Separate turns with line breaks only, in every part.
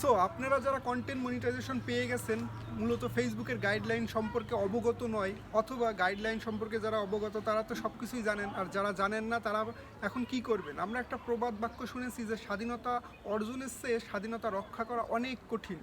So আপনারা যারা content monetization পেয়ে গেছেন, মূলত ফেসবুকের গাইডলাইন সম্পর্কে অবগত নয়, অথবা গাইডলাইন সম্পর্কে যারা অবগত, তারা তো সব কিছুই জানেন, আর যারা জানেন না, তারা এখন কি করবেন? আমরা একটা প্রবাদ বাক্য শুনেছি যে স্বাধীনতা অর্জনের চেয়ে স্বাধীনতা রক্ষা করা অনেক কঠিন।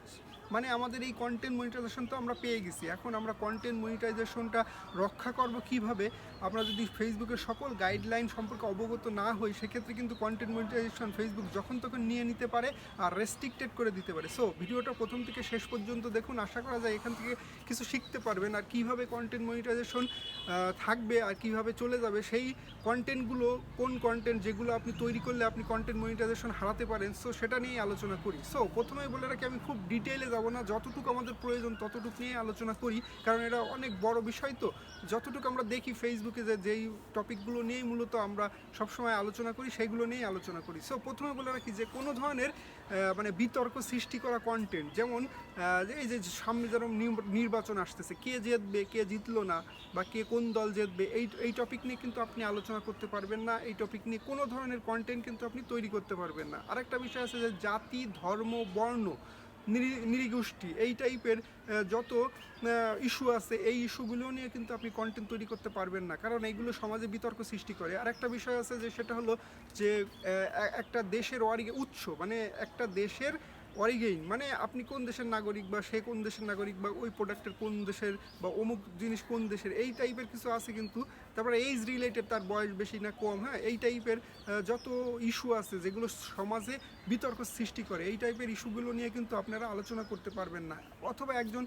মানে আমাদের এই কন্টেন্ট মনিটাইজেশন তো আমরা পেয়ে গেছি। এখন আমরা কন্টেন্ট মনিটাইজেশনটা রক্ষা করব কীভাবে? আমরা যদি ফেসবুকের সকল গাইডলাইন সম্পর্কে অবগত না হই, সেক্ষেত্রে কিন্তু কন্টেন্ট মনিটাইজেশন ফেসবুক যখন তখন নিয়ে নিতে পারে আর রেস্ট্রিক্টেড করে দিতে পারে। সো ভিডিওটা প্রথম থেকে শেষ পর্যন্ত দেখুন। আশা করা যায় এখান থেকে কিছু শিখতে পারবেন আর কীভাবে কন্টেন্ট মনিটাইজেশন থাকবে আর কীভাবে চলে যাবে, সেই কন্টেন্টগুলো কোন কন্টেন্ট যেগুলো আপনি তৈরি করলে আপনি কন্টেন্ট মনিটাইজেশন হারাতে পারেন। সো সেটা নিয়েই আলোচনা করি। সো প্রথমেই বলে রাখি, আমি খুব ডিটেইলে যাব না। যতটুকু আমাদের প্রয়োজন, ততটুকু নিয়ে আলোচনা করি। কারণ এটা অনেক বড় বিষয় তো। যতটুকু আমরা দেখি ফেসবুকে যে, যেই টপিকগুলো নিয়েই মূলত আমরা সবসময় আলোচনা করি, সেইগুলো নিয়েই আলোচনা করি। সো প্রথমে বলে রাখি যে, কোনো ধরনের মানে বিতর্ক সৃষ্টি করা কন্টেন্ট যেমন এই যে, সামনে যেরকম নির- নির্বাচন আসতেছে, কে জিতবে, কে জিতলো না, বা কে কোন দল জিতবে, এই এই টপিক নিয়ে কিন্তু আপনি আলোচনা করতে পারবেন না। এই টপিক নিয়ে কোনো ধরনের কন্টেন্ট কিন্তু আপনি তৈরি করতে পারবেন না। আরেকটা বিষয় আছে যে, জাতি, ধর্ম, বর্ণ নিরি- নৃগোষ্ঠী এই টাইপের যত ইস্যু আছে, এই ইস্যুগুলো নিয়ে কিন্তু আপনি কন্টেন্ট তৈরি করতে পারবেন না। কারণ এইগুলো সমাজে বিতর্ক সৃষ্টি করে। আর একটা বিষয় আছে যে, সেটা হলো যে একটা দেশের ওয়ারিগে উৎস মানে একটা দেশের অরিগেইন মানে আপনি কোন দেশের নাগরিক বা সে কোন দেশের নাগরিক বা ওই প্রোডাক্টের কোন দেশের বা অমুক জিনিস কোন দেশের, এই টাইপের কিছু আছে কিন্তু, তারপরে এইজ রিলেটেড তার বয়স বেশি না কম হ্যাঁ? এই টাইপের যত ইস্যু আছে, যেগুলো সমাজে বিতর্ক সৃষ্টি করে, এই টাইপের ইস্যুগুলো নিয়ে কিন্তু আপনারা আলোচনা করতে পারবেন না। অথবা একজন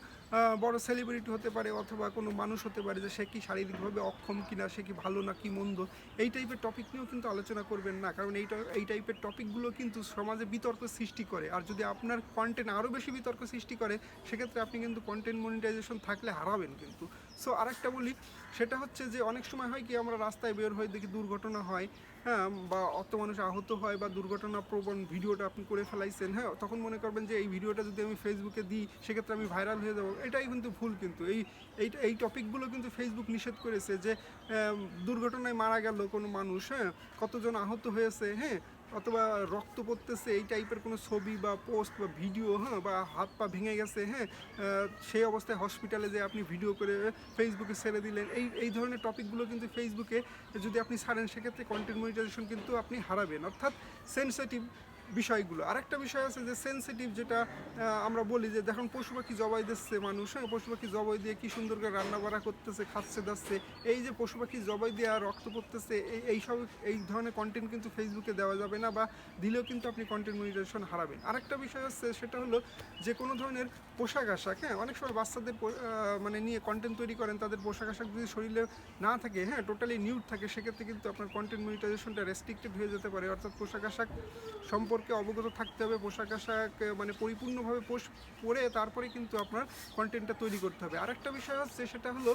বড় সেলিব্রিটি হতে পারে, অথবা কোনো মানুষ হতে পারে যে সে কি শারীরিকভাবে অক্ষম কিনা, সে কি ভালো না, কি মন্দ, এই টাইপের টপিক নিয়েও কিন্তু আলোচনা করবেন না, কারণ এইটা এই টাইপের টপিকগুলো কিন্তু সমাজে বিতর্ক সৃষ্টি করে। আর যদি আপনার কন্টেন্ট আরও বেশি বিতর্ক সৃষ্টি করে, সেক্ষেত্রে আপনি কিন্তু কন্টেন্ট মনিটাইজেশন থাকলে হারাবেন কিন্তু। সো আরেকটা বলি, সেটা হচ্ছে যে অনেক সময় হয় কি, আমরা রাস্তায় বের হয়ে দেখি দুর্ঘটনা হয় হ্যাঁ বা অত মানুষ আহত হয়, বা দুর্ঘটনা প্রবণ ভিডিওটা আপনি করে ফেলাইছেন হ্যাঁ তখন মনে করবেন যে এই ভিডিওটা যদি আমি ফেসবুকে দিই, সেক্ষেত্রে আমি ভাইরাল হয়ে যাব। এটাই কিন্তু ভুল কিন্তু। এই, এইটা, এই টপিকগুলো কিন্তু ফেসবুক নিষেধ করেছে যে দুর্ঘটনায় মারা গেল কোনো মানুষ হ্যাঁ কতজন আহত হয়েছে হ্যাঁ অথবা রক্ত পড়তেছে এই টাইপের কোনো ছবি বা পোস্ট বা ভিডিও হ্যাঁ বা হাত পা ভেঙে গেছে হ্যাঁ সেই অবস্থায় হসপিটালে যে আপনি ভিডিও করে ফেসবুকে ছেড়ে দিলেন। এই এই ধরনের টপিকগুলো কিন্তু ফেসবুকে যদি আপনি ছাড়েন, সেক্ষেত্রে কন্টেন্ট মনিটাইজেশন কিন্তু আপনি হারাবেন। অর্থাৎ সেন্সিটিভ বিষয়গুলো। আরেকটা বিষয় আছে যে সেন্সিটিভ যেটা আমরা বলি যে দেখুন, পশু পাখি জবাই দিচ্ছে মানুষ হ্যাঁ পশু পাখি জবাই দিয়ে কী সুন্দর করে রান্না বাড়া করতেছে, খাচ্ছে, দাচ্ছে। এই যে পশু পাখি জবাই দিয়ে রক্ত পড়তেছে, এই এইসব এই ধরনের কন্টেন্ট কিন্তু ফেসবুকে দেওয়া যাবে না বা দিলেও কিন্তু আপনি কন্টেন্ট মনিটাইজেশন হারাবেন। আরেকটা বিষয় হচ্ছে সেটা হলো যে কোনো ধরনের পোশাক আশাক হ্যাঁ অনেক সময় বাচ্চাদের মানে নিয়ে কন্টেন্ট তৈরি করেন, তাদের পোশাক আশাক যদি শরীরে না থাকে হ্যাঁ টোটালি নিউড থাকে, সেক্ষেত্রে কিন্তু আপনার কন্টেন্ট মনিটাইজেশনটা রেস্ট্রিক্টেড হয়ে যেতে পারে। অর্থাৎ পোশাক আশাক সম্পর্কে অবগত থাকতে হবে, পোশাক আশাক মানে পরিপূর্ণভাবে পোষ পরে তারপরে কিন্তু আপনার কন্টেন্টটা তৈরি করতে হবে। আরেকটা বিষয় হচ্ছে সেটা হলো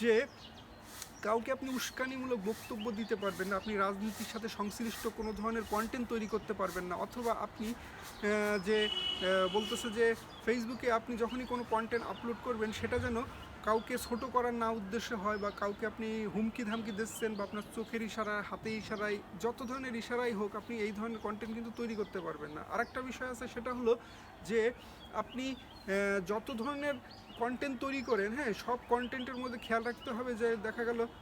যে কাউকে আপনি উস্কানিমূলক বক্তব্য দিতে পারবেন না, আপনি রাজনীতির সাথে সংশ্লিষ্ট কোনো ধরনের কন্টেন্ট তৈরি করতে পারবেন না, অথবা আপনি যে বলতেছে যে ফেসবুকে আপনি যখনই কোনো কন্টেন্ট আপলোড করবেন, সেটা যেন কাউকে ছোট করার না উদ্দেশ্যে হয় বা কাউকে আপনি হুমকি ধামকি দিচ্ছেন বা আপনার চোখের ইশারায় হাতে ইশারায়, যত ধরনের ইশারাই হোক, আপনি এই ধরনের কন্টেন্ট কিন্তু তৈরি করতে পারবেন না। আরেকটা বিষয় আছে, সেটা হলো যে আপনি যত ধরনের কন্টেন্ট তৈরি করেন হ্যাঁ সব কন্টেন্টের মধ্যে খেয়াল রাখতে হবে যে দেখা গেল